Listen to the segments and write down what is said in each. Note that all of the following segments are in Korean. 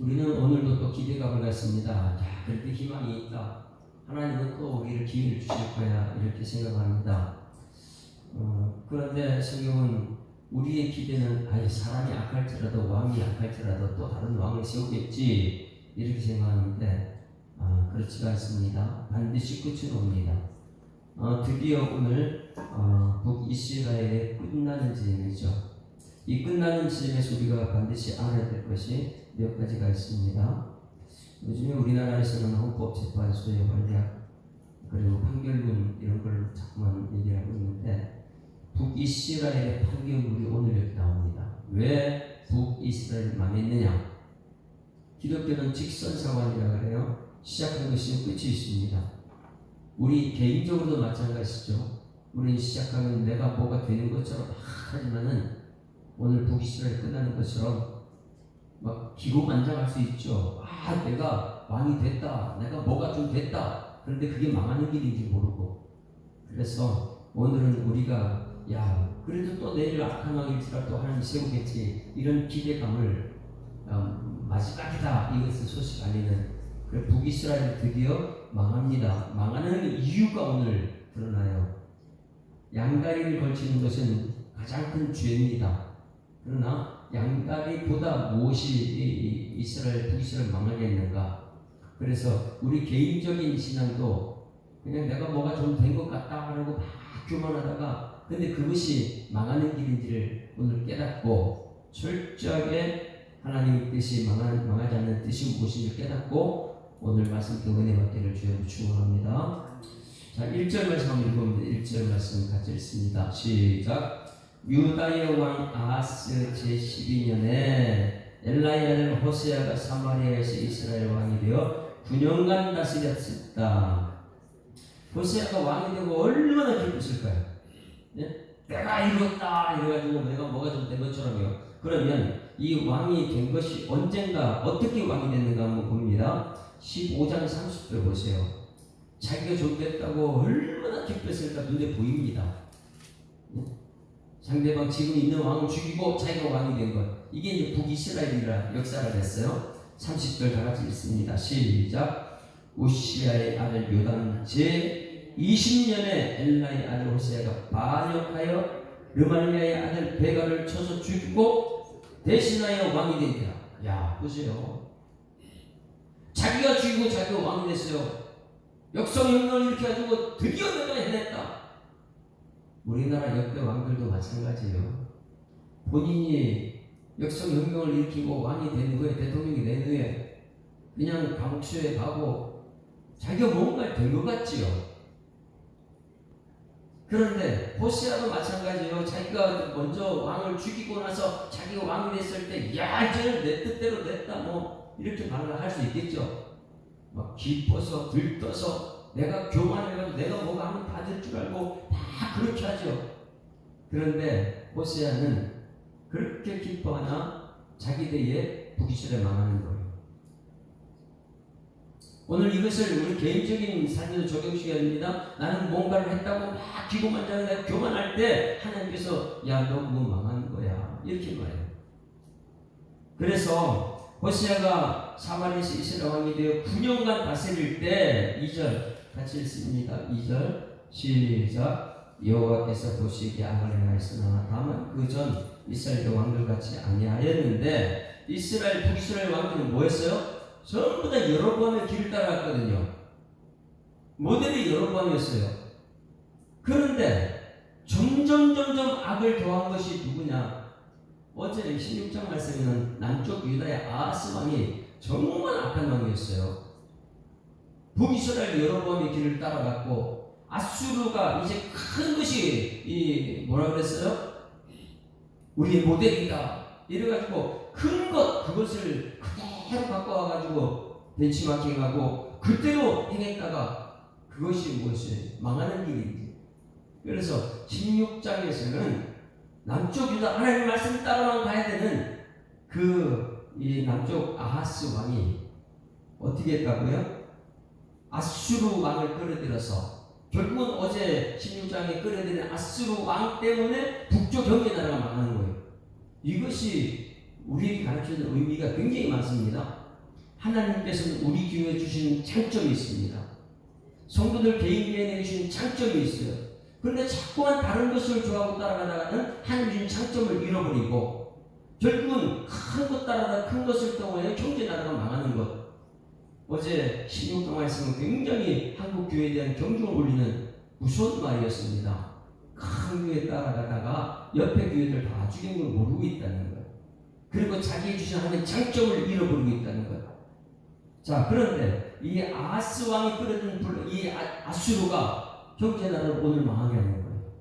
우리는 오늘도 또 기대감을 갖습니다. 야, 그래도 희망이 있다. 하나님은 또 우리를 기회를 주실 거야. 이렇게 생각합니다. 어, 그런데 성경은 우리의 기대는 아니 사람이 악할지라도 왕이 악할지라도 또 다른 왕을 세우겠지 이렇게 생각하는데 아, 그렇지가 않습니다. 반드시 끝은 옵니다. 어, 드디어 오늘 어, 북이스라엘의 끝나는 즈음이죠. 이 끝나는 즈음에서 우리가 반드시 알아야 될 것이 몇 가지가 있습니다. 요즘에 우리나라에서는 헌법재판소의 활약 그리고 판결문 이런 걸 자꾸만 얘기하고 있는데 북이스라엘의 판결문이 오늘 여기 나옵니다. 왜 북이스라엘 망했느냐? 기독교는 직선상환이라 그래요. 시작한 것이 끝이 있습니다. 우리 개인적으로도 마찬가지죠. 우리는 시작하면 내가 뭐가 되는 것처럼 막 하지만은 오늘 북이스라엘 끝나는 것처럼 막 기고만장할 수 있죠. 아, 내가 왕이 됐다. 내가 뭐가 좀 됐다. 그런데 그게 망하는 길인지 모르고. 그래서 오늘은 우리가 야, 그래도 또 내일 악한 왕일지라도 하나님 세우겠지. 이런 기대감을 음, 마지막이다. 이것을 소식 알리는 그래 북이스라엘 드디어 망합니다. 망하는 이유가 오늘 드러나요. 양다리를 걸치는 것은 가장 큰 죄입니다. 그러나 양다리보다 무엇이 이스라엘 북이스라엘 망하게 했는가? 그래서 우리 개인적인 신앙도 그냥 내가 뭐가 좀 된 것 같다 하고 막 교만하다가 근데 그것이 망하는 길인지를 오늘 깨닫고 철저하게 하나님의 뜻이 망하, 망하지 않는 뜻이 무엇인지 깨닫고 오늘 말씀 그 은혜 받기를 주여 축원합니다. 자, 1절 말씀 한번 읽어봅니다. 1절 말씀 같이 읽습니다. 시작. 유다의 왕 아하스 제12년에 엘라이 아들 호세아가 사마리아에서 이스라엘 왕이 되어 9년간 다스렸다. 호세아가 왕이 되고 얼마나 기뻤을까요? 예? 내가 이뤘다 이래가지고 내가 뭐가 좀 된 것처럼요. 그러면 이 왕이 된 것이 언젠가 어떻게 왕이 됐는가 한번 봅니다. 15장 30절 보세요. 자기가 좀 됐다고 얼마나 기뻤을까 눈에 보입니다. 예? 상대방 지금 있는 왕을 죽이고 자기가 왕이 된 것. 이게 이제 북이스라엘이라 역사가 됐어요. 30절 다 같이 읽습니다. 시작. 우시아의 아들 요단 제 20년에 엘라의 아들 호세아가 반역하여 르말리아의 아들 베가를 쳐서 죽이고 대신하여 왕이 된다. 야 보세요. 자기가 죽이고 자기가 왕이 됐어요. 역성혁명을 이렇게 가지고 드디어 내가 해냈다. 우리나라 역대 왕들도 마찬가지예요. 본인이 역성혁명을 일으키고 왕이 된 후에 대통령이 된 후에 그냥 감옥수에 가고 자기가 뭔가 된것 같지요. 그런데 호시아도 마찬가지예요. 자기가 먼저 왕을 죽이고 나서 자기가 왕이 됐을 때, 야 이제는 내 뜻대로 됐다 뭐 이렇게 말을 할 수 있겠죠. 막 기뻐서 들떠서 내가 교만해가지고 내가 뭐가 하면 다 될 줄 알고 다 그렇게 하죠. 그런데 호세아는 그렇게 기뻐하나 자기 대에 북이스라엘 망하는 거예요. 오늘 이것을 우리 개인적인 삶에도 적용시켜야 됩니다. 나는 뭔가를 했다고 막 기고만장해 내가 교만할 때 하나님께서 야 너 뭐 망하는 거야 이렇게 말해요. 그래서 호세아가 사마리아에서 이스라엘 왕이 되어 9년간 다스릴 때 2절 같이 읽습니다. 2절 시작 여호와께서 보시기에 악을 행하였으나 다만 그 전 이스라엘 왕들 같이 아니하였는데 이스라엘 북이스라엘 왕들은 뭐였어요? 전부 다 여로보암의 길을 따라갔거든요. 모델이 여로보암이었어요. 그런데 점점 점점 악을 더한 것이 누구냐? 어제 16장 말씀에는 남쪽 유다의 아하스 왕이 정말 악한 왕이었어요. 북이스라엘 여로보암의 길을 따라갔고 아수르가 이제 큰 것이 이 뭐라 그랬어요? 우리의 모델이다. 이래가지고 큰 것 그것을 그대로 갖고 와가지고 벤치마킹하고 그대로 행했다가 그것이 무엇이 망하는 길인지. 그래서 16장에서는 남쪽 유다 하나님 말씀 따라만 가야 되는 그이 남쪽 아하스 왕이 어떻게 했다고요? 아수르 왕을 끌어들여서 결국은 어제 16장에 끌어들인 아수르 왕 때문에 북쪽 경계 나라가 망하는 거예요. 이것이 우리에게 가르치는 의미가 굉장히 많습니다. 하나님께서는 우리 교회에 주신 장점이 있습니다. 성도들 개인 개인에게 주신 장점이 있어요. 그런데 자꾸만 다른 것을 좋아하고 따라가다가는 하나님 장점을 잃어버리고 결국은 큰 것 따라다 큰 것을 떠올려 경제 나라가 망하는 것. 어제 16강 말씀은 굉장히 한국 교회에 대한 경종을 울리는 무서운 말이었습니다. 큰 교회 따라가다가 옆에 교회들 다 죽인 걸 모르고 있다는 거예요. 그리고 자기 하나님 장점을 잃어버리고 있다는 거예요. 자, 그런데 이 아하스 왕이 끌어든 불, 이 아- 아수르가 형제 나라를 오늘 망하게 하는 거예요.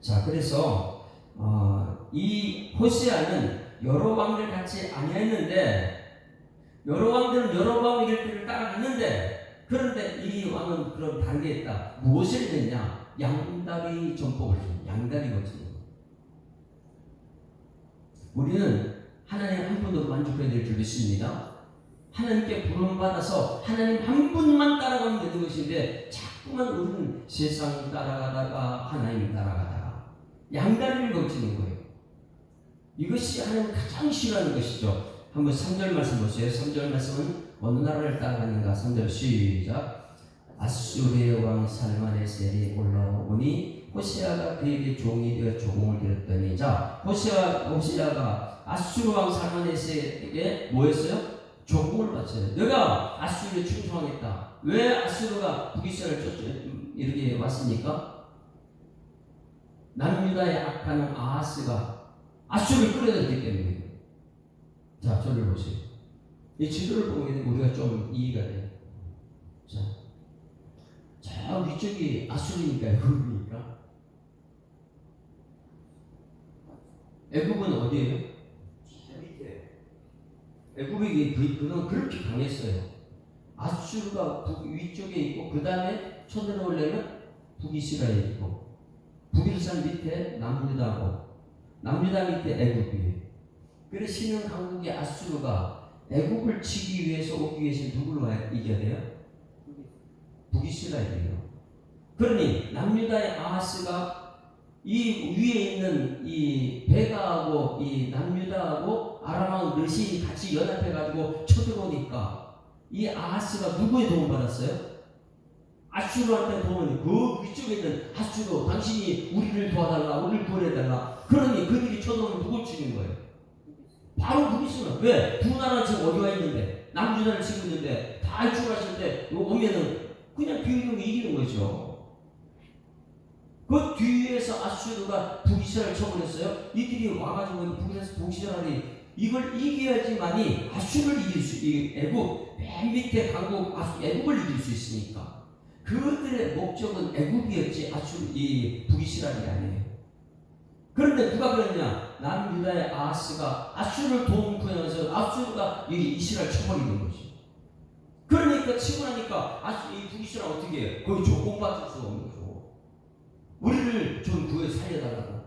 자, 그래서 어, 이 호세아는 여러 왕들 같이 아니했는데 여러 왕들은 여러 왕의 길들을 따라갔는데 그런데 이 왕은 그럼 다르게 했다. 무엇을 했냐? 양다리 전복을 했어요. 양다리 거지. 우리는 하나님 한 분으로 만족해야 될 줄 믿습니다. 하나님께 부름받아서 하나님 한 분만 따라가면 되는 것인데 자꾸만 우리는 세상 따라가다가 하나님 따라가다가 양다리를 거치는 거예요. 이것이 하나님 가장 싫어하는 것이죠. 한번 3절 말씀 보세요. 3절 말씀은 어느 나라를 따라가는가? 3절 시작. 아수르의 왕 살마네셀이 올라오니 호시아가 그에게 종이 되어 조공을 드렸더니 자 호시아 호시아가 아수르 왕 살마네셀에게 뭐였어요? 조공을 바쳐요. 내가 아수르에 충성하겠다. 왜 아수르가 북이스라엘 쫓 이렇게 왔습니까? 남유다의 악하는 아하스가 아수르를 끌어들였기 때문에 자, 저를 보세요. 이 지도를 보면 우리가 좀 이해가 돼요. 자, 저 위쪽이 아수르니까 애굽이니까. 애굽은 어디예요? 저 밑에. 애굽이 그, 그동안 그렇게 강했어요. 아수르가 북 위쪽에 있고 그 다음에 쳐들어오려면 북이스라엘 있고 북이스라엘 밑에 남유다고 남유다 밑에 애굽이에요. 그래서 신은 강국의 아수르가 애국을 치기 위해서 오기 위해서 누구를 이겨야 돼요? 북이스라엘이에요. 그러니 남유다의 아하스가 이 위에 있는 이 베가하고 이 남유다하고 아람하고 르신이 같이 연합해가지고 쳐들어오니까 이 아하스가 누구의 도움 받았어요? 아수르한테 도움을 그 위쪽에 있는 아수르 당신이 우리를 도와달라 우리를 구원해달라 그러니 그들이 쳐들어오면 누굴 치는 거예요? 바로 북이스라 왜? 두 나라 지금 어디가 있는데 남유다를 치고 있는데 다때 오면은 그냥 비우면 이기는 거죠. 그 뒤에서 아수르가 북이스라엘 쳐버렸어요. 이들이 와가지고 북에서 북이스라엘이 이걸 이겨야지만이 아수르를 이길 수, 이 애굽 맨 밑에 강국 아수 애굽을 이길 수 있으니까 그들의 목적은 애굽이었지 아수르 이 북이스라엘이 아니에요. 그런데 누가 그랬냐? 남 유다의 아하스가 아수르를 도움 구해서 아수르가 이 이스라엘 쳐버리는 거지. 그러니까 치고 나니까 아수 이 북이스라엘 어떻게 해? 거기 조공받을 수 없는 거죠. 우리를 좀 구해 살려달라고.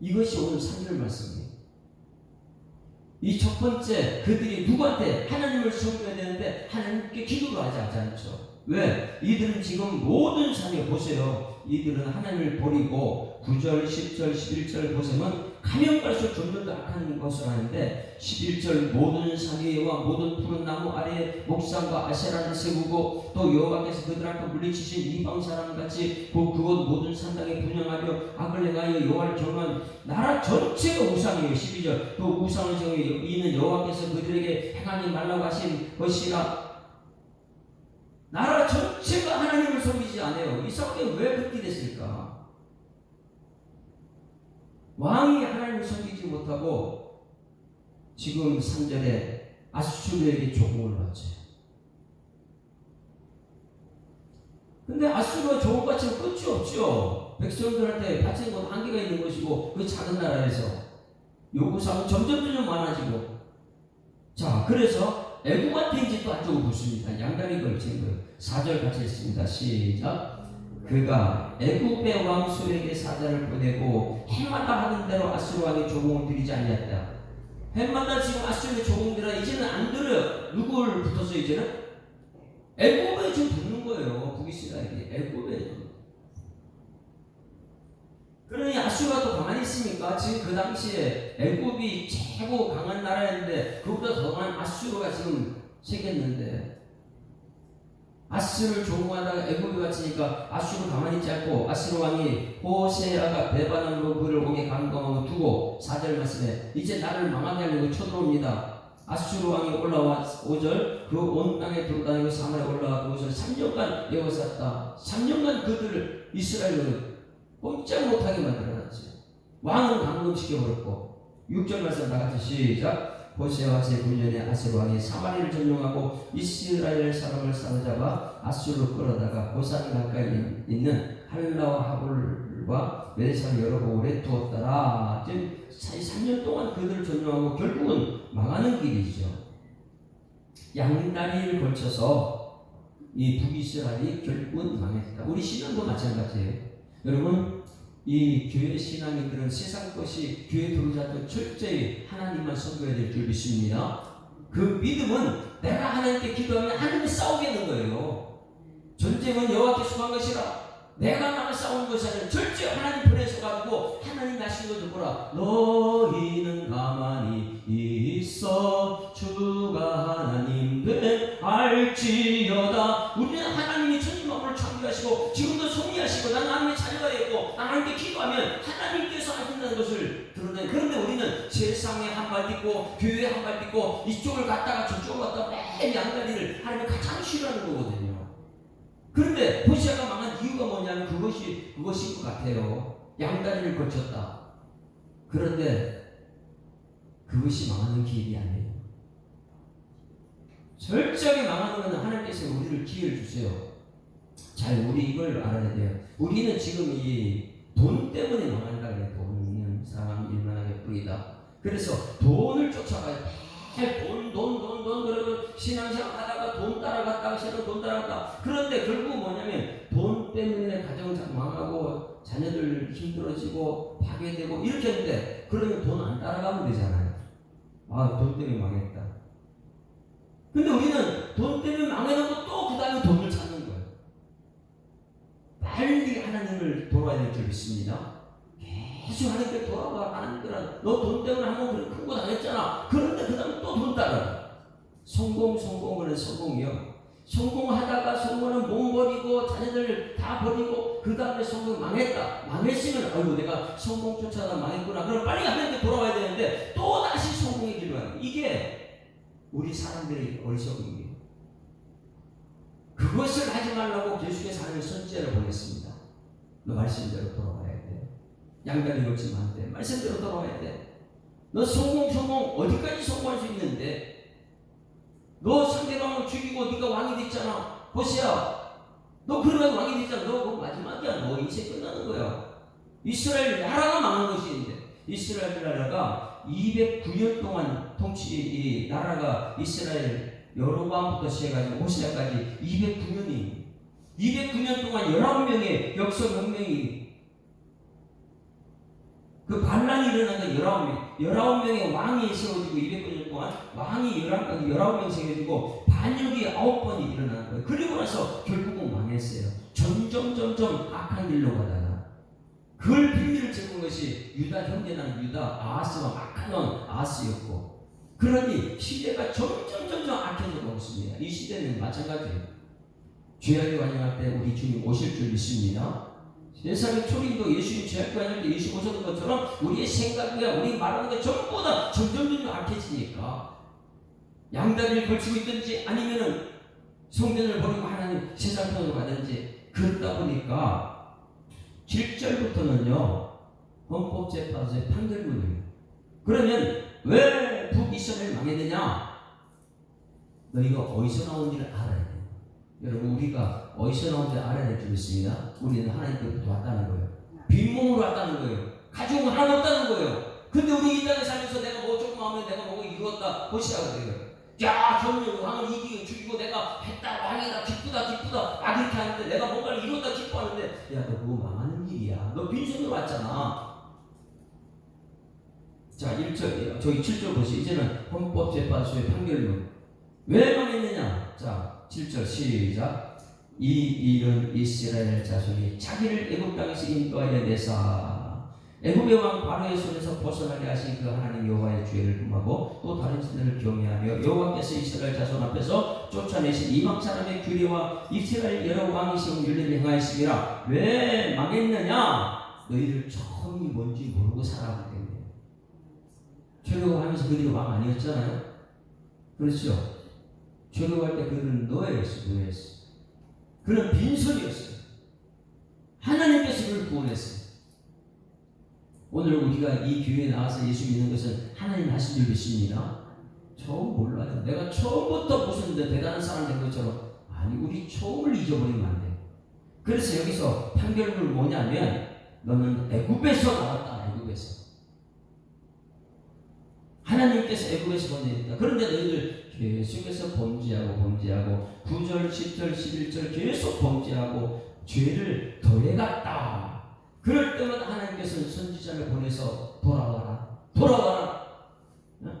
이것이 오늘 3절 말씀이에요. 이 첫 번째 그들이 누구한테 하나님을 섬겨야 되는데 하나님께 기도를 하지 않죠. 왜? 이들은 지금 모든 삶에 보세요. 이들은 하나님을 버리고 9절, 10절, 11절 보시면 가면 갈수록 점점 더 악한 것을 하는데 11절 모든 산위와 모든 푸른 나무 아래에 목상과 아세라를 세우고 또 여호와께서 그들 앞에 물리치신 이방 사람같이 그 그곳 모든 산당에 분양하려 악을 행하여 여호와를 경한 나라 전체가 우상이에요 12절 또 우상을 정해 이는 여호와께서 그들에게 행하지 말라고 하신 것이라 나라 전체가 하나님을 섬기지 않아요. 이 상황이 왜 그렇게 됐을까? 왕이 하나님을 섬기지 못하고 지금 3절에 아수르에게 조공을 바쳐요. 근데 아수르가 조공 바치면 끝이 없죠. 백성들한테 바치는 건 한계가 있는 것이고 그 작은 나라에서 요구사항은 점점 점점 많아지고 자 그래서 애국한테 이제 또 안쪽을 붙습니다. 양다리 걸친 거예요. 4절 같이 했습니다. 시작. 그가 애굽의 왕수에게 사자를 보내고 해마다 하는 대로 아수르 왕이 조공을 드리지 아니했다. 해마다 지금 아수르의 조공들아 이제는 안 들어요. 누구를 붙어서 이제는 애굽에 지금 붙는 거예요. 북이스라엘이 애굽에 그러니 아수가 또 가만히 있습니까? 지금 그 당시에 애굽이 최고 강한 나라였는데 그보다 더 강한 아수르가 지금 생겼는데 아수를 종하다가 애굽이 갇히니까 아수르 가만히 있지 않고 아수르 왕이 호세아가 배반함으로 그를 옥에 감금하고 두고 사절 말씀에 이제 나를 망하게 하려고 쳐들어옵니다. 아수르 왕이 올라와 5절 그 온 땅에 돌아다니고 사마에 올라와 그것을 3년간 여호샀다. 3년간 그들을 이스라엘을 꼼짝 못하게 만들어놨죠. 왕은 감금시켜버렸고 6절 말씀 다 같이 시작 호세와 제9년에 아스르 왕이 사마리를 점령하고 이스라엘 사람을 사로잡아 아수르로 끌어다가 고산 가까이 있는 할라와 하볼과 메레사를 여러 오래 두었더라. 지금 3년 동안 그들을 점령하고 결국은 망하는 길이죠. 양다리를 걸쳐서 이 북이스라엘이 결국은 망했다. 우리 신앙도 마찬가지예요. 여러분 이 교회 그런 세상 것이 교회 들어오자도 철저히 하나님만 섬겨야 될 줄 믿습니다. 그 믿음은 내가 하나님께 기도하면 하나님이 싸우게 하는 거예요. 전쟁은 여호와께 수한 것이라. 내가 나를 싸우는 것이 아니라 철저히 하나님 편에서 가지고 하나님 하신 것을 보라. 너희는 가만히 있어 주가 하나님 됨 알지어다. 우리는 하나님이 천 창조하시고 지금도 섭리하시고 나는 하나님의 자녀가 되고 하나님께 기도하면 하나님께서 하신다는 것을 드러내. 그런데 우리는 세상에 한 발 딛고 교회에 한 발 딛고 이쪽을 갔다가 저쪽을 갔다가 매일 양다리를 하나님이 가장 싫어하는 거거든요. 그런데 호시아가 망한 이유가 뭐냐면 그것이 그것인 것 같아요. 양다리를 거쳤다. 그런데 그것이 망하는 길이 아니에요. 철저하게 망하는 것은 하나님께서 우리를 기회를 주세요. 잘 우리 이걸 알아야 돼요. 우리는 지금 이 돈 때문에 망한다 그래. 돈 있는 사람이 일만하게 뿌리다. 그래서 돈을 쫓아가요. 돈, 돈, 돈, 돈, 그러고 신앙생활 하다가 돈 따라갔다가 신앙 돈 따라갔다. 그런데 결국 뭐냐면 돈 때문에 가정 망하고 자녀들 힘들어지고 파괴되고 이렇게 했는데 그러면 돈 안 따라가면 되잖아요. 아, 돈 때문에 망했다. 근데 우리는 돈 때문에 망해놓고 또 그 다음에 돈을. 빨리 하나님을 돌아야 될 줄 믿습니다. 계속 하나님께 돌아가 하나님께는 너돈 때문에 한번 그런 큰거 당했잖아. 그런데 그 다음에 또 돈 따라. 성공 성공은 성공이요. 성공하다가 성공은 몸 버리고 자녀들 다 버리고 그 다음에 성공 망했다. 망했으면 아이고 내가 성공 쫓아다 망했구나. 그럼 빨리 하나님께 돌아와야 되는데 또 다시 성공의 길로 가는 이게 우리 사람들의 어리석음이에요. 그것을 하지 말라고 계속해서 하나님 선지자를 보냈습니다. 너 말씀대로 돌아와야 돼. 양다리 놓치면 안 돼. 말씀대로 돌아와야 돼. 너 성공 성공 어디까지 성공할 수 있는데 너 상대방을 죽이고 네가 왕이 됐잖아. 호시야. 너 그러면 왕이 됐잖아. 너 마지막이야. 너 인생 끝나는 거야. 이스라엘 나라가 망한 것인데 이스라엘 나라가 209년 동안 통치 이 나라가 이스라엘 여로밤부터 시작해가지고 호시아까지 209년이 209년 동안 19명의 역사 혁명이 그 반란이 일어나는 19명, 19명의 왕이 세워지고 200년 동안 왕이 11, 19명 세워지고 반역이 9번이 일어나는 거예요. 그리고 나서 결국은 망했어요. 점점 점점 악한 길로 가다가 그걸 비밀을 제공한 것이 유다 형제나 유다 아하스와 악한 왕 아하스였고 그러니 시대가 점점 점점 악해져 가고 있습니다. 이 시대는 마찬가지예요. 죄악이 완영할 때 우리 주님 오실 줄 믿습니다. 세상의 초림도 예수님 죄악이 완영할 때 예수 오셨던 것처럼 우리의 생각이야 우리 말하는 게 전부 다 점점 점점 악해지니까 양다리를 걸치고 있든지 아니면은 성전을 버리고 하나님 세상 편으로 가든지 그러다 보니까 7절부터는요 헌법재판소의 판결문이에요. 그러면 왜 북이스라엘 망했느냐? 너희가 어디서 나온지를 알아야 돼. 여러분 우리가 어디서 나온지 알아야 될 줄 믿습니다. 우리는 하나님께로부터 왔다는 거예요. 빈몸으로 왔다는 거예요. 가족은 하나 없다는 거예요. 근데 우리 이 땅에 살면서 내가 뭐 조금 하면 내가 뭐 이루었다 보시라고 돼요. 야, 전율 왕을 이기고 죽이고 내가 했다 왕이다 기쁘다 기쁘다 막 이렇게 하는데 내가 뭔가를 이뤘다 기뻐하는데 야 너 그거 망하는 일이야. 너 빈손으로 왔잖아. 자, 1절, 저기 7절 보시 이제는 헌법재판소의 판결문. 왜 망했느냐? 자, 7절 시작. 이 일은 이스라엘 자손이 자기를 애굽 땅에서 인도하여 내사 애굽의 왕 바로의 손에서 벗어나게 하신 그 하나님 여호와의 죄를 금하고 또 다른 신들을 경외하며 여호와께서 이스라엘 자손 앞에서 쫓아내신 이방 사람의 규례와 이스라엘 여러 왕이신 윤리를 행하였습니다. 왜 망했느냐? 너희들 처음이 뭔지 모르고 살아가기 때문에. 최고하면서 그들이 왕 아니었잖아요. 그렇죠? 최고할 때 그들은 노예였어, 노예였어. 그는 빈손이었어요. 하나님께서 그를 구원했어요. 오늘 우리가 이 교회에 나와서 예수 믿는 것은 하나님 하신 줄 믿습니다. 처음 몰라요. 내가 처음부터 무슨 대단한 사람 된 것처럼 아니 우리 처음을 잊어버리면 안 돼. 그래서 여기서 판결문 뭐냐면 너는 애굽에서 나왔다. 애굽에서. 하나님께서 애굽에서 보내셨다. 그런데 너희들 계속해서 범죄하고 범죄하고 9절, 10절, 11절 계속 범죄하고 죄를 더해갔다. 그럴 때마다 하나님께서는 선지자를 보내서 돌아와라. 돌아와라. 어?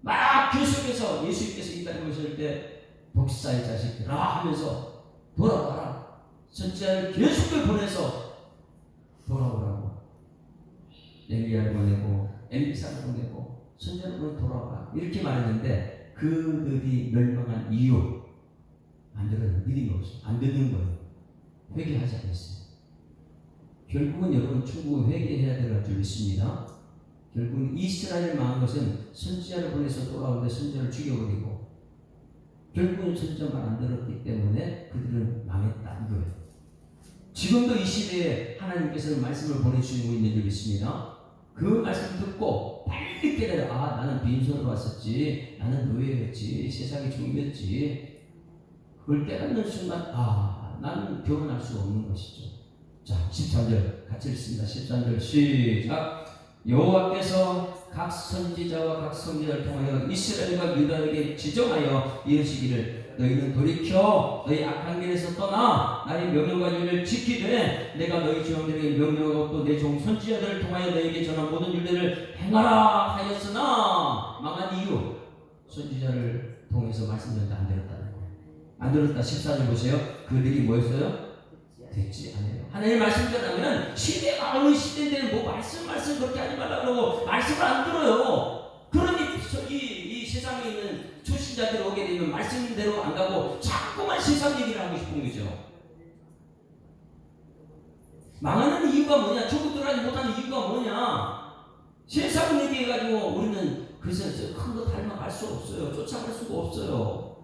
막 계속해서 예수님께서 이 땅에 오실 때 독사의 자식들아 하면서 돌아와라. 선지자를 계속 보내서 돌아오라고. 엘리야를 보내고 엘리사를 보내고 보내 돌아와라. 이렇게 말했는데 그들이 멸망한 이유 안 들어요. 믿음이 없어. 안 듣는 거예요. 회개하지 않았어요. 결국은 여러분 충분히 회개해야 될 줄 믿습니다. 결국은 이스라엘 망한 것은 선지자를 보내서 돌아오는데 선지자를 죽여버리고 결국은 선지자만 안 들었기 때문에 그들은 망했다 이거예요. 지금도 이 시대에 하나님께서는 말씀을 보내주시고 있는 줄 믿습니다. 그 말씀 듣고 빨리 깨달아 아 나는 빈손으로 왔었지 나는 노예였지 세상이 종이었지 그걸 깨닫는 순간 아 나는 결혼할 수 없는 것이죠. 자, 13절 같이 읽습니다. 13절 시작. 여호와께서 각 선지자와 각 선지자를 통하여 이스라엘과 유다에게 지정하여 이르시기를 너희는 돌이켜 너희 악한 길에서 떠나 나의 명령과 윤례를 지키되 내가 너희 조상들에게 명령하고 또 내 종 선지자들을 통하여 너희에게 전한 모든 윤례를 행하라 하였으나 망한 이유 선지자를 통해서 말씀드렸는데 안 들었다는 거예요. 안 들었다 14절 보세요. 그들이 뭐였어요? 됐지 않아요. 하나님 말씀 전하면 시대가 어느 시대인데 뭐 말씀 말씀 그렇게 하지 말라 그러고 말씀을 안 들어요. 그러니 이, 이 세상에 있는 초 신자들 오게 되면 말씀대로 안 가고 자꾸만 세상 얘기를 하고 싶은 거죠. 망하는 이유가 뭐냐? 조국 들어가지 못하는 이유가 뭐냐? 세상 얘기해가지고 우리는 그래서 큰거 닮아갈 수 없어요. 쫓아갈 수가 없어요.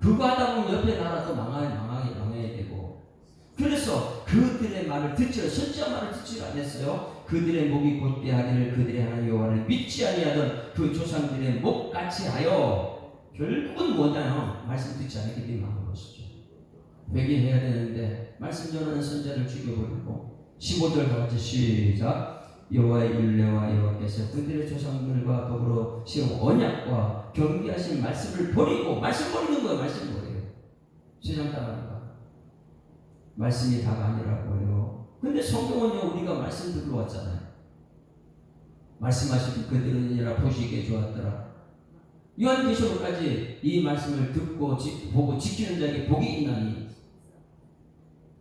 그거 하다 보면 옆에 나라도 망하게 망하게 망해야 되고 그래서 그들의 말을 듣지 선지자 말을 듣지 않았어요. 그들의 목이 곧대하기를 그들의 하나님 여호와를 믿지 아니하던 그 조상들의 목같이 하여 결국은 뭐냐요? 말씀 듣지 않았기 때문에 망한 것이죠. 회개해야 되는데 말씀 전하는 선자를 죽여버리고 15절 다 같이 시작 여호와의 율례와 여호와께서 그들의 조상들과 더불어 시험 언약과 경계하신 말씀을 버리고 말씀 버리는 거예요. 말씀 버려요. 세상 따라가니까 말씀이 다가 아니라고요. 근데 성경은요 우리가 말씀 들러 왔잖아요. 말씀하시기 그들은이라 보시기에 좋았더라. 요한계시록까지 이 말씀을 듣고 지, 보고 지키는 자에게 복이 있나니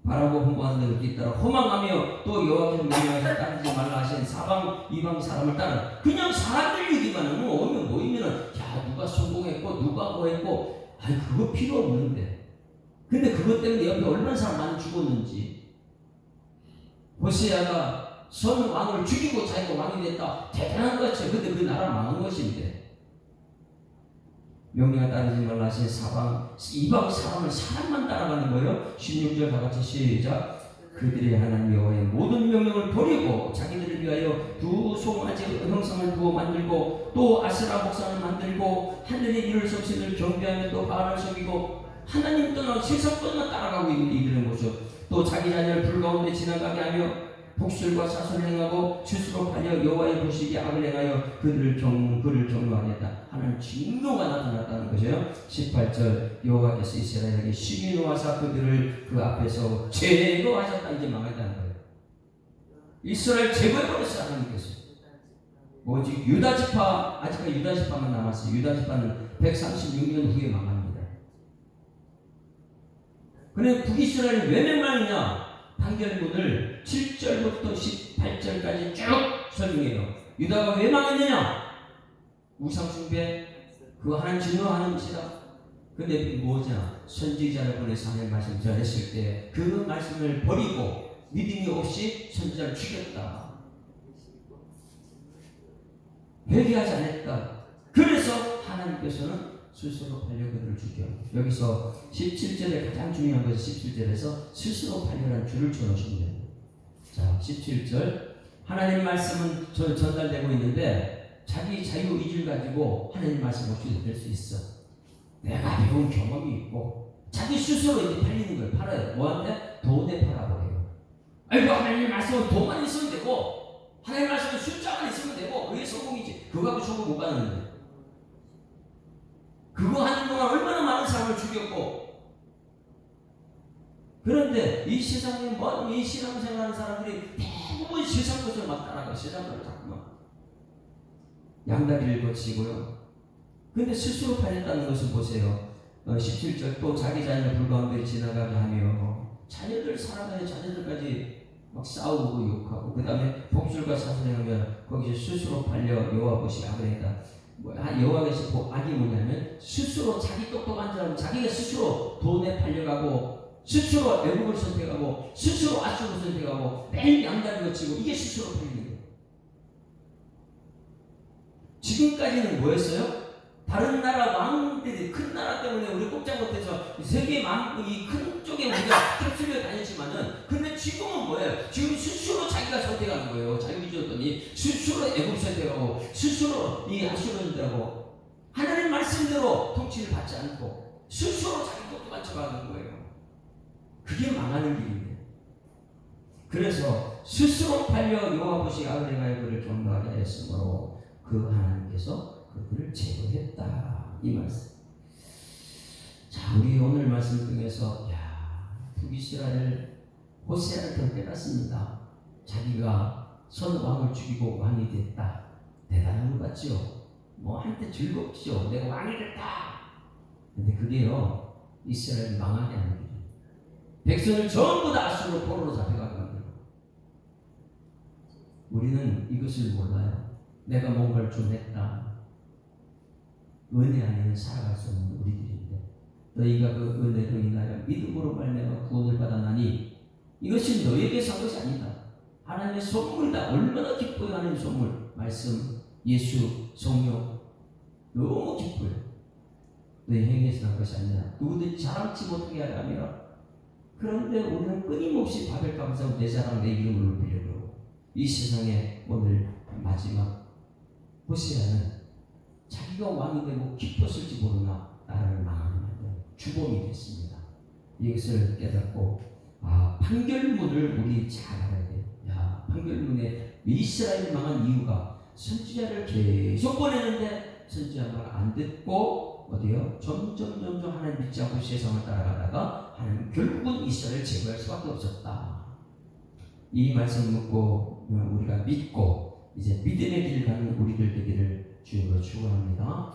바라고 홍보하는 데를 잇따라 허망하며 또 여호와께서 명령하사 따르지 말라 하신 사방 이방 사람을 따라 그냥 사람들 얘기만 하면 오면 모이면은 야 누가 성공했고 누가 뭐 했고 아니 그거 필요 없는데 근데 그것 때문에 옆에 얼마나 사람 많이 죽었는지 호세아가 선 왕을 죽이고 자기가 왕이 됐다 대단한 거죠 근데 그 나라 망한 것인데 명령을 따르지 말라 하신 사방 이방 사람을 사람만 따라가는 거예요. 16절 다 같이 시작. 그들의 하나님 여호와의 모든 명령을 버리고 자기들을 위하여 두 송아지 형상을 두어 만들고 또 아스라 목상을 만들고 하늘의 이를 석신을 경배하며 또 바알을 섬기고 하나님 떠나 세상 떠나 따라가고 이들의 모습 또 자기 자녀를 불 가운데 지나가게 하며 복술과 사설을 행하고 스스로 팔려 여호와의 보시기에 악을 행하여 그들을 경 그를 경노하겠다 하나님 진노가 나타났다는 거죠. 18절 여호와께서 이스라엘에게 심히 노하사 그들을 그 앞에서 제거하셨다 이제 망했다는 거예요. 이스라엘 제거해버렸어요 하나님께서. 뭐지 유다 지파 아직까지 유다 지파만 남았어요. 유다 지파는 136년 후에 망 그래 북이스라엘이 왜 멸망이냐? 판결문을 오늘 7절부터 18절까지 쭉 설명해요. 유다가 왜 망했느냐? 우상숭배, 그 하나님 증오하는 짓이다. 근데 뭐냐? 선지자를 보내서 하나님 말씀 전했을 때 그 말씀을 버리고 믿음이 없이 선지자를 죽였다. 회개하지 않았다. 그래서 하나님께서는 스스로 그들을 죽여. 여기서 17절에 가장 중요한 것은 17절에서 스스로 팔려라는 줄을 쳐놓으시면 자, 17절. 하나님 말씀은 전, 전달되고 있는데 자기 자유 의지를 가지고 하나님 말씀 없이 될수 있어. 내가 배운 경험이 있고 자기 스스로 이제 팔리는 걸 팔아요. 뭐한테? 돈에 팔아버려요. 아이고 하나님 말씀은 돈만 있으면 되고 하나님 말씀은 숫자만 있으면 되고 그게 성공이지. 그거 갖고 천국 못 가는데. 그거 하는 동안 얼마나 많은 사람을 죽였고 그런데 이 세상에 뭐이 신앙생활 하는 사람들이 대부분 세상 것을 막 따라가 세상 것을 자꾸만 양다리를 거치고요. 근데 스스로 팔렸다는 것을 보세요. 어, 17절 또 자기 자녀를 불가운데 지나가게 하며 자녀들 살아가는 자녀들까지 막 싸우고 욕하고 그 다음에 복술과 사슬행하면 거기서 스스로 팔려 보시 아브라함이다. 여호와께서 복 악이 뭐냐면 스스로 자기 똑똑한 사람 자기가 스스로 돈에 팔려가고 스스로 애국을 선택하고 스스로 아수를 선택하고 매일 양다리 거치고 이게 스스로 팔리는 거예요. 지금까지는 뭐였어요? 다른 나라 왕들이 큰 나라 때문에 우리 꼼짝 못해서 세계 망이큰 쪽에 우리가 휩쓸려 다녔지만은 근데 지금은 뭐예요? 지금 스스로 자기가 선택하는 거예요. 자유주의였더니 스스로 애국 선택하고 스스로 이 아수를 선택하고 하나님 말씀대로 통치를 받지 않고 스스로 자기 똑똑한 척하는 거예요. 그게 망하는 길이에요. 그래서 스스로 팔려 아브라함의 그를 경배하게 하였으므로 그 하나님께서 그들을 제거했다 이 말씀. 자 우리 오늘 말씀 중에서 야 북이스라엘 호세아를 더 깨닫습니다. 자기가 선 왕을 죽이고 왕이 됐다. 대단한 것 같죠? 뭐 한때 즐겁죠. 내가 왕이 됐다. 근데 그게요 이스라엘 망하게 하는 길이에요. 백성을 전부 다 아수로 포로로 잡혀가게 만들고 우리는 이것을 몰라요. 내가 뭔가를 좀 했다. 은혜 안에는 살아갈 수 없는 우리들인데 너희가 그 은혜로 인하여 믿음으로 말미암아 구원을 받았나니 이것이 너에게서 한 것이 아니다. 하나님의 선물이다. 얼마나 기뻐요 하나님 선물. 말씀, 예수, 성령 너무 기뻐요. 너희 행위에서 난 것이 아니라 누구든지 자랑치 못하게 함이라. 그런데 우리는 끊임없이 바벨 감사하고 내 자랑 내 이름을 높이려고 이 세상에 오늘 마지막 호세아는 자기가 왕이 되고 기뻤을지 모르나 나라를 망하는 주범이 됐습니다. 이것을 깨닫고 아 판결문을 우리 잘 알아야 돼. 야 판결문에 이스라엘 망한 이유가 선지자를 계속 보내는데 선지자 말안 듣고 어디요? 점점 점점 하나님 믿지 않고 세상을 따라가다가 하나님 결국은 이스라엘 제거할 수밖에 없었다. 이 말씀 묻고 우리가 믿고 이제 믿음의 길 가는 우리들 되기를 주님으로 축원합니다.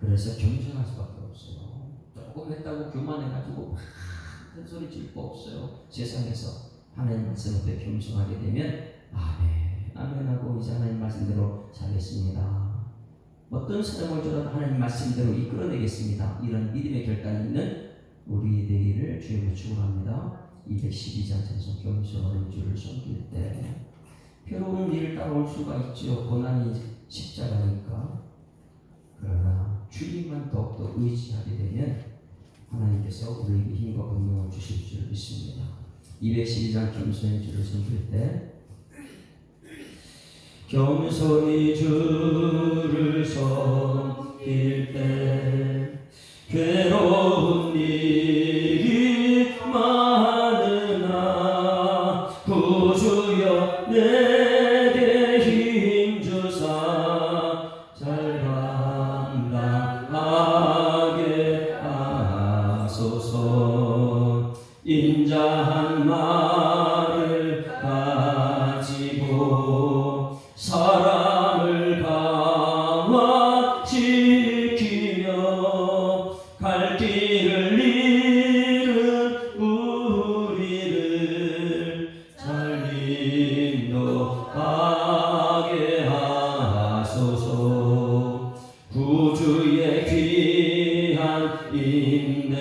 그래서 겸손할 수밖에 없어요. 조금 했다고 교만해가지고 큰 소리 질거 없어요. 세상에서 하나님 말씀 앞에 겸손하게 되면 아멘, 아멘하고 이제 하나님 말씀대로 살겠습니다. 어떤 사람을 줘도 하나님 말씀대로 이끌어내겠습니다. 이런 믿음의 결단이 있는 우리 되기를 주님으로 축원합니다. 212장 찬송 겸손한 주를 섬길 때 괴로운 일을 따라올 수가 있죠. 고난이 십자가니까. 그러나 주님만 더욱더 의지하게 되면 하나님께서 우리에게 힘과 권능을 주실 줄 믿습니다. 212장 겸손히 주를 섬길 때 겸손히 주를 섬길 때 인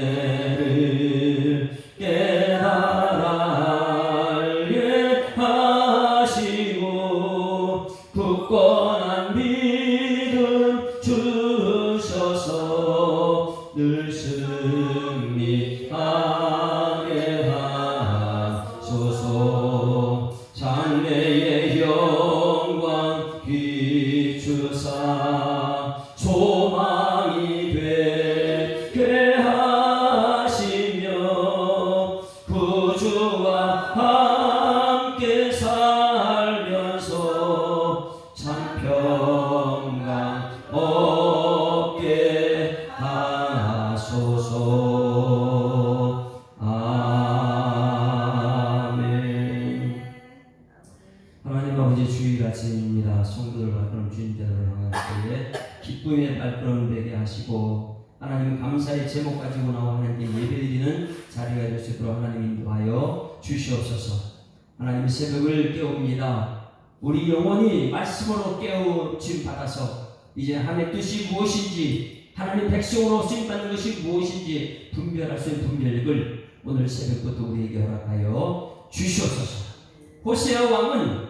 다. 성도들 발걸음 주님께로 향할 때에 기쁨의 발걸음 되게 하시고 하나님 감사의 제목 가지고 하나님께 예배드리는 자리가 될 수 있도록 하나님 인도하여 주시옵소서. 하나님 새벽을 깨웁니다. 우리 영혼이 말씀으로 깨우침 받아서 이제 하나님의 뜻이 무엇인지 하나님 백성으로 쓰임 받는 것이 무엇인지 분별할 수 있는 분별력을 오늘 새벽부터 우리에게 허락하여 주시옵소서. 호세아 왕은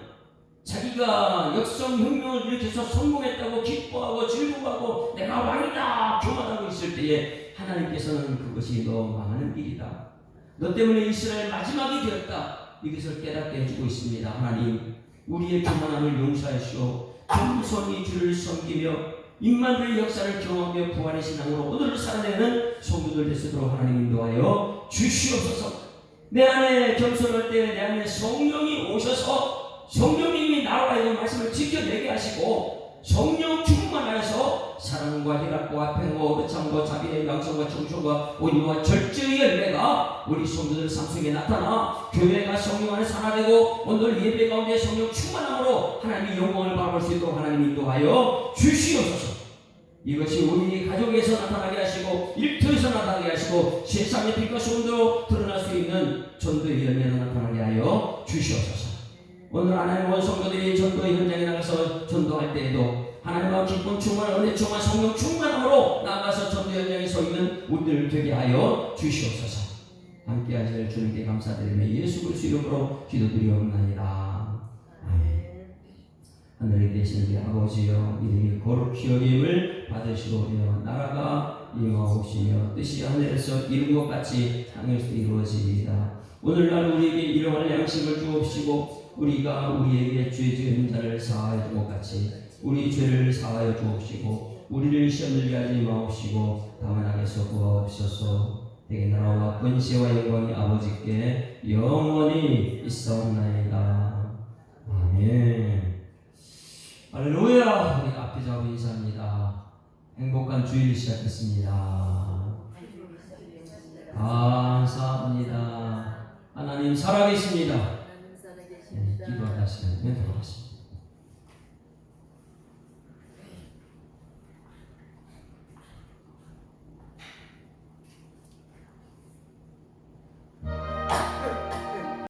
자기가 역성혁명을 일으켜서 성공했다고 기뻐하고 즐거워하고 내가 왕이다 교만하고 있을 때에 하나님께서는 그것이 너 망하는 일이다. 너 때문에 이스라엘 마지막이 되었다. 이것을 깨닫게 해주고 있습니다. 하나님 우리의 교만함을 용서하시오. 겸손히 주를 섬기며 임마누의 역사를 경험하며 부활의 신앙으로 오늘을 살아내는 성도들 되시도록 하나님 인도하여 주시옵소서. 내 안에 겸손할 때 내 안에 성령이 오셔서 성령님이 나와 있는 말씀을 지켜내게 하시고 성령 충만하여서 사랑과 희락과 평화, 의창과 자비의 양성과 정성과 온유와 절제의 열매가 우리 성도들 삶 속에 나타나 교회가 성령 안에 산화되고 오늘 예배 가운데 성령 충만함으로 하나님의 영광을 바라볼 수 있도록 하나님 인도하여 주시옵소서. 이것이 우리 가족에서 나타나게 하시고 일터에서 나타나게 하시고 세상의 빛과 소문으로 드러날 수 있는 전도의 열매가 나타나게 하여 주시옵소서. 오늘 하나님 원성도들이 전도 현장에 나가서 전도할 때에도 하나님과 기쁨 충만, 은혜 충만, 성령 충만함으로 나가서 전도 현장에 서 있는 우리들 되게 하여 주시옵소서. 함께 하실 주님께 감사드리며 예수 그리스도 이름으로 기도드리옵나이다. 아멘. 하늘에 계신 우리 아버지여 이름이 거룩히 여김을 받으시오며 나라가 임하옵시며 뜻이 하늘에서 이룬 것 같이 땅에서 이루어지이다. 오늘날 우리에게 일용할 양식을 주옵시고 우리가 우리에게 죄 지은 자를 사하여 준 것 같이 우리 죄를 사하여 주옵시고 우리를 시험들게 하지 마옵시고 다만 악에서 구하옵소서. 대개 나라와 권세와 영광이 아버지께 영원히 있사옵나이다. 아멘. 할렐루야. 우리 앞에 잡은 인사합니다. 행복한 주일 시작했습니다. 감사합니다. 하나님 살아계십니다 Viva Gracia, ven